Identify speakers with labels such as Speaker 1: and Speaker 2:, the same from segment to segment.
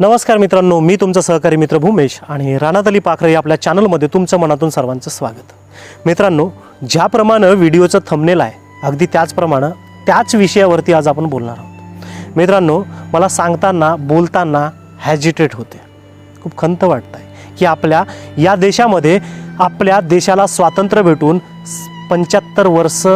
Speaker 1: नमस्कार मित्रांनो मी तुमचा सहकारी मित्र भूमेश आणि राणातली पाखरे या आपल्या चॅनलमध्ये तुमचं मनातून सर्वांचं स्वागत. मित्रांनो ज्याप्रमाणे व्हिडिओचं थंबनेल आहे अगदी त्याचप्रमाणे त्याच विषयावरती आज आपण बोलणार आहोत. मित्रांनो मला सांगताना बोलताना हॅजिटेट होते. खूप खंत वाटत आहे की आपल्या या देशामध्ये आपल्या देशाला स्वातंत्र्य भेटून पंच्याहत्तर वर्ष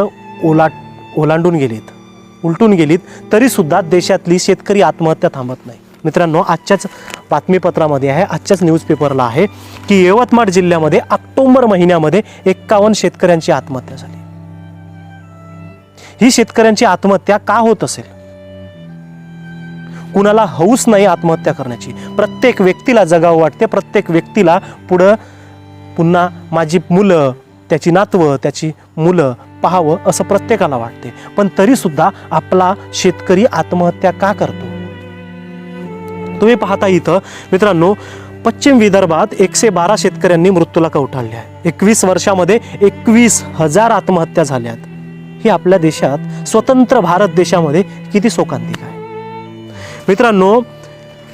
Speaker 1: ओलाट ओलांडून गेलीत उलटून गेलीत तरीसुद्धा देशातली शेतकरी आत्महत्या थांबत नाही. मित्रांनो आजच्याच बातमीपत्रामध्ये आहे आजच्याच न्यूजपेपरला आहे की यवतमाळ जिल्ह्यामध्ये ऑक्टोंबर महिन्यामध्ये एक्कावन्न शेतकऱ्यांची आत्महत्या झाली. ही शेतकऱ्यांची आत्महत्या का होत असेल? कुणाला हौस नाही आत्महत्या करण्याची. प्रत्येक व्यक्तीला जगावं वाटते प्रत्येक व्यक्तीला पुढं पुन्हा माझी मुलं त्याची नातवं त्याची मुलं पाहावं असं प्रत्येकाला वाटते. पण तरीसुद्धा आपला शेतकरी आत्महत्या का करतो? तुम्ही पाहता इथं मित्रांनो पश्चिम विदर्भात एकशे बारा शेतकऱ्यांनी मृत्यूला कवटाळले आहे एकवीस वर्षामध्ये एकवीस हजार आत्महत्या झाल्यात ही आपल्या देशात स्वतंत्र भारत देशामध्ये किती शोकांतिक आहे. मित्रांनो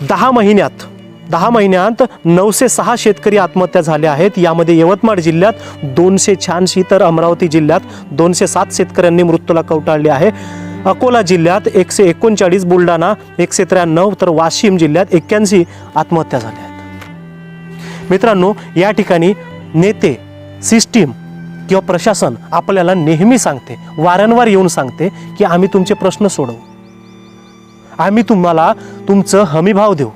Speaker 1: दहा महिन्यात दहा महिन्यात नऊशे सहा शेतकरी आत्महत्या झाल्या आहेत. यामध्ये यवतमाळ जिल्ह्यात दोनशे शहाऐंशी तर अमरावती जिल्ह्यात दोनशे सात शेतकऱ्यांनी मृत्यूला कवटाळले आहे अकोला जिल्ह्यात एकशे एकोणचाळीस बुलढाणा एकशे त्र्याण्णव तर वाशिम जिल्ह्यात एक्क्याऐंशी आत्महत्या झाल्या आहेत. मित्रांनो या ठिकाणी नेते सिस्टीम किंवा प्रशासन आपल्याला नेहमी सांगते वारंवार येऊन सांगते की आम्ही तुमचे प्रश्न सोडवू. आम्ही तुम्हाला तुमचं हमीभाव देऊ.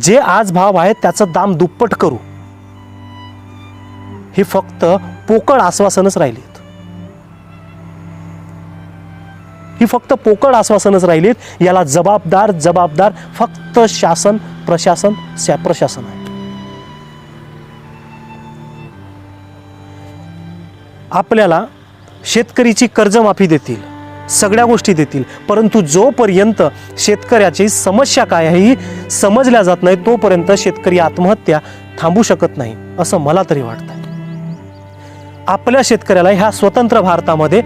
Speaker 1: जे आज भाव आहे त्याचं दाम दुप्पट करू. ही फक्त पोकळ आश्वासनच राहिलीत ही फक्त पोकळ आश्वासनच राहिलीत. याला जबाबदार जबाबदार फक्त शासन प्रशासन प्रशासन आहे. आपल्याला शेतकरीची कर्जमाफी देतील सगळ्या गोष्टी देतील परंतु जोपर्यंत शेतकऱ्याची समस्या काय आहे ही समजल्या जात नाही तोपर्यंत शेतकरी आत्महत्या थांबू शकत नाही असं मला तरी वाटतं आपल्या शेतकऱ्याला ह्या स्वतंत्र भारतामध्ये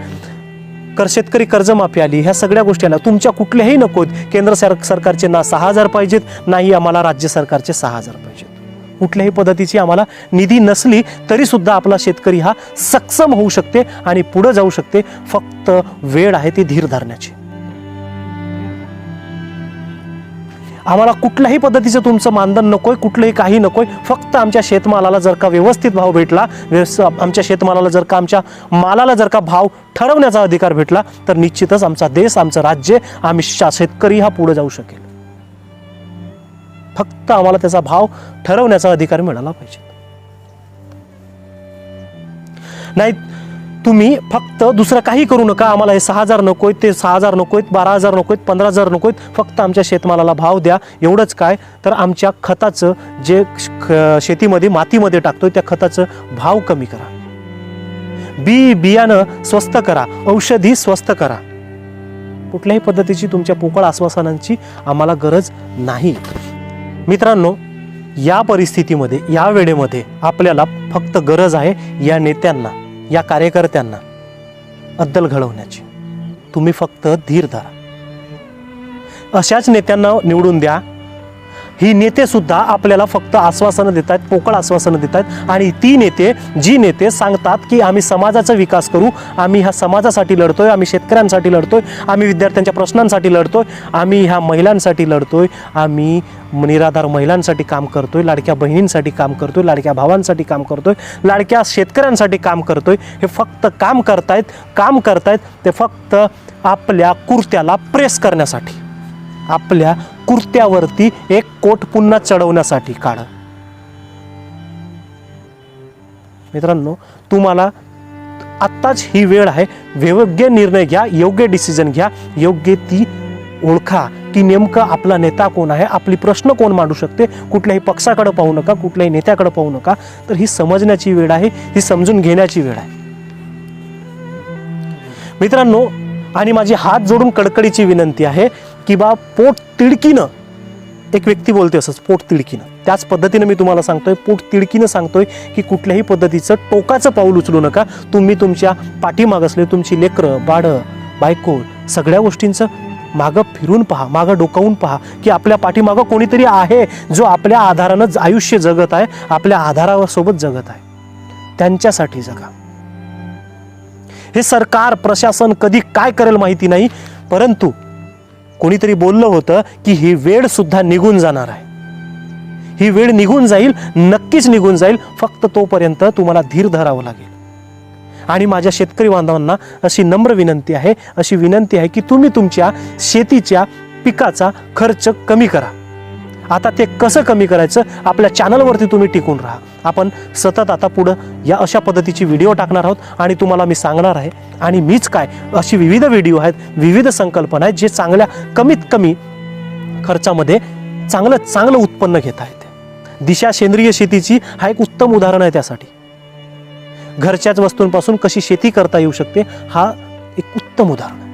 Speaker 1: कर शेतकरी कर्जमाफी आली ह्या सगळ्या गोष्टी आल्या. तुमच्या कुठल्याही नकोत केंद्र सर सरकारचे ना सहा हजार पाहिजेत नाही आम्हाला राज्य सरकारचे सहा हजार पाहिजेत. कुठल्याही पद्धतीची आम्हाला निधी नसली तरी सुद्धा आपला शेतकरी हा सक्षम होऊ शकते आणि पुढं जाऊ शकते. फक्त वेळ आहे ती धीर धरण्याची. आम्हाला कुठल्याही पद्धतीचं तुमचं मानधन नकोय कुठलंही काही नकोय. फक्त आमच्या शेतमालाला जर का व्यवस्थित भाव भेटला व्यवस आमच्या शेतमालाला जर का आमच्या मालाला जर का भाव ठरवण्याचा अधिकार भेटला तर निश्चितच आमचा देश आमचं राज्य आम्ही शेतकरी हा पुढे जाऊ शकेल. फक्त आम्हाला त्याचा भाव ठरवण्याचा अधिकार मिळाला पाहिजे. नाही तुम्ही फक्त दुसरं काही करू नका. आम्हाला हे सहा हजार नकोय ते सहा हजार नकोयत बारा हजार नकोयत पंधरा हजार नकोयत. फक्त आमच्या शेतमालाला भाव द्या. एवढंच काय? तर आमच्या खताचं जे ख- शेतीमध्ये मातीमध्ये टाकतोय त्या खताचं भाव कमी करा. बी बियाणं स्वस्त करा. औषधी स्वस्त करा. कुठल्याही पद्धतीची तुमच्या पोकळ आश्वासनांची आम्हाला गरज नाही. मित्रांनो या परिस्थितीमध्ये या वेळेमध्ये आपल्याला फक्त गरज आहे या नेत्यांना. या कार्यकर्त्यांना अद्दल घडवण्याची. तुम्ही फक्त धीर धरा. अशाच नेत्यांना निवडून द्या ही नेते सुद्धा आपल्याला फक्त आश्वासनं देत आहेत पोकळ आश्वासनं देत आहेत. आणि ती नेते जी नेते सांगतात की आम्ही समाजाचा विकास करू आम्ही ह्या समाजासाठी लढतोय आम्ही शेतकऱ्यांसाठी लढतोय आम्ही विद्यार्थ्यांच्या प्रश्नांसाठी लढतोय आम्ही ह्या महिलांसाठी लढतोय आम्ही निराधार महिलांसाठी काम करतोय लाडक्या बहिणींसाठी काम करतोय लाडक्या भावांसाठी काम करतोय लाडक्या शेतकऱ्यांसाठी काम करतोय. हे फक्त काम करतायत काम करतायत ते फक्त आपल्या कुर्त्याला प्रेस करण्यासाठी. आपल्या कुर्त्यावरती एक कोट पुन्हा चढवण्यासाठी काढ. मित्रांनो तुम्हाला आत्ताच ही वेळ आहे. योग्य निर्णय घ्या योग्य डिसिजन घ्या योग्य ती ओळखा की नेमकं आपला नेता कोण आहे आपली प्रश्न कोण मांडू शकते कुठल्याही पक्षाकडे पाहू नका कुठल्याही नेत्याकडे पाहू नका. तर ही समजण्याची वेळ आहे ही समजून घेण्याची वेळ आहे. मित्रांनो आणि माझी हात जोडून कडकडीची विनंती आहे की पोट तिडकीनं एक व्यक्ती बोलते असंच पोट तिडकीनं. त्याच पद्धतीनं मी तुम्हाला सांगतोय पोट तिडकीनं सांगतोय की कुठल्याही पद्धतीचं टोकाचं पाऊल उचलू नका. तुम्ही तुमच्या पाठीमाग असले तुमची लेकरं बाडं बायको सगळ्या गोष्टींचं मागं फिरून पहा मागं डोकावून पहा की आपल्या पाठीमागं कोणीतरी आहे जो आपल्या आधारानं आयुष्य जगत आहे आपल्या आधारासोबत जगत आहे. त्यांच्यासाठी जगा. हे सरकार प्रशासन कधी काय करेल माहिती नाही परंतु कोणीतरी बोललं होतं की ही वेळ सुद्धा निघून जाणार आहे. ही वेळ निघून जाईल नक्कीच निघून जाईल फक्त तोपर्यंत तुम्हाला धीर धरावं लागेल. आणि माझ्या शेतकरी बांधवांना अशी नम्र विनंती आहे अशी विनंती आहे की तुम्ही तुमच्या शेतीच्या पिकाचा खर्च कमी करा. आता ते कसं कमी करायचं आपल्या चॅनलवरती तुम्ही टिकून राहा. आपण सतत आता पुढं या अशा पद्धतीची व्हिडिओ टाकणार आहोत आणि तुम्हाला मी सांगणार आहे. आणि मीच काय? अशी विविध व्हिडिओ आहेत विविध संकल्पना आहेत जे चांगल्या कमीत कमी खर्चामध्ये चांगलं चांगलं उत्पन्न घेत आहेत. दिशा सेंद्रिय शेतीची हा एक उत्तम उदाहरण आहे त्यासाठी. घरच्याच वस्तूंपासून कशी शेती करता येऊ शकते हा एक उत्तम उदाहरण आहे.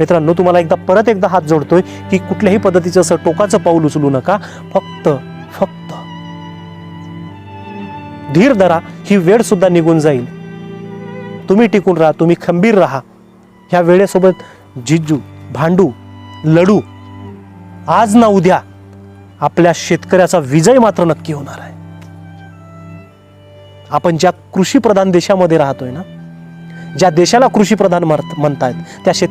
Speaker 1: मित्रांनो तुम्हाला एकदा परत एकदा हात जोडतोय की कुठल्याही पद्धतीचं असं टोकाचं पाऊल उचलू नका. फक्त फक्त धीर धरा ही वेळ सुद्धा निघून जाईल. तुम्ही टिकून राहा तुम्ही खंबीर राहा. ह्या वेळेसोबत जिज्जू भांडू लढू आज ना उद्या आपल्या शेतकऱ्याचा विजय मात्र नक्की होणार आहे. आपण ज्या कृषीप्रधान देशामध्ये राहतोय ना ज्या देशाला कृषीप्रधान म्हणतायत त्या शेत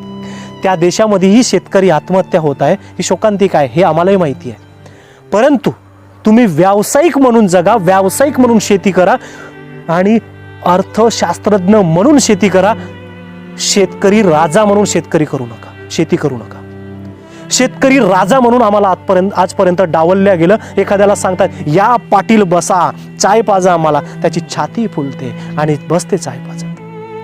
Speaker 1: त्या देशामध्येही शेतकरी आत्महत्या होत आहे ही शोकांतिक आहे हे आम्हालाही माहिती आहे. परंतु तुम्ही व्यावसायिक म्हणून जगा व्यावसायिक म्हणून शेती करा आणि अर्थशास्त्रज्ञ म्हणून शेती करा. शेतकरी राजा म्हणून शेतकरी करू नका शेती करू नका. शेतकरी राजा म्हणून आम्हाला आजपर्यंत आजपर्यंत डावलल्या गेलं. एखाद्याला सांगतात या पाटील बसा चाय पाजा आम्हाला. त्याची छाती फुलते आणि बसते चाय पाजा.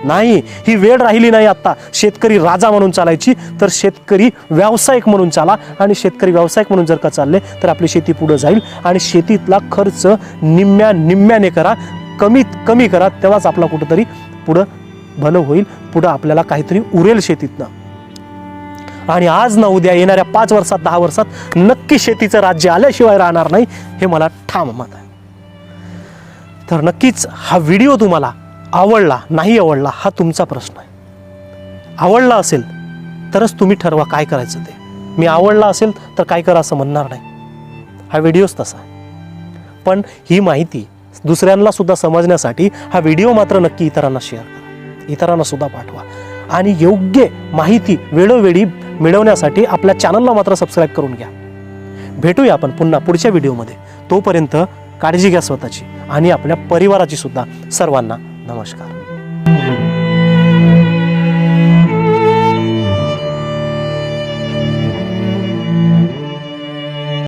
Speaker 1: नाही ही वेळ राहिली नाही आत्ता. शेतकरी राजा म्हणून चालायची तर शेतकरी व्यावसायिक म्हणून चाला. आणि शेतकरी व्यावसायिक म्हणून जर का चालले तर आपली शेती पुढे जाईल. आणि शेतीतला खर्च निम्म्या निम्म्याने करा. कमीत कमी करा तेव्हाच आपला कुठंतरी पुढं भलं होईल. पुढं आपल्याला काहीतरी उरेल शेतीतनं. आणि आज ना उद्या येणाऱ्या पाच वर्षात दहा वर्षात नक्की शेतीचं राज्य आल्याशिवाय राहणार नाही हे मला ठाम मत आहे. तर नक्कीच हा व्हिडिओ तुम्हाला आवडला नाही आवडला हा तुमचा प्रश्न आहे. आवडला असेल तरच तुम्ही ठरवा काय करायचं ते. मी आवडला असेल तर काय करा असं म्हणणार नाही. हा व्हिडिओच तसा आहे. पण ही माहिती दुसऱ्यांना सुद्धा समजण्यासाठी हा व्हिडिओ मात्र नक्की इतरांना शेअर करा. इतरांना सुद्धा पाठवा. आणि योग्य माहिती वेळोवेळी मिळवण्यासाठी आपल्या चॅनलला मात्र सबस्क्राईब करून घ्या. भेटूया आपण पुन्हा पुढच्या व्हिडिओमध्ये तोपर्यंत काळजी घ्या स्वतःची आणि आपल्या परिवाराची सुद्धा सर्वांना नमस्कार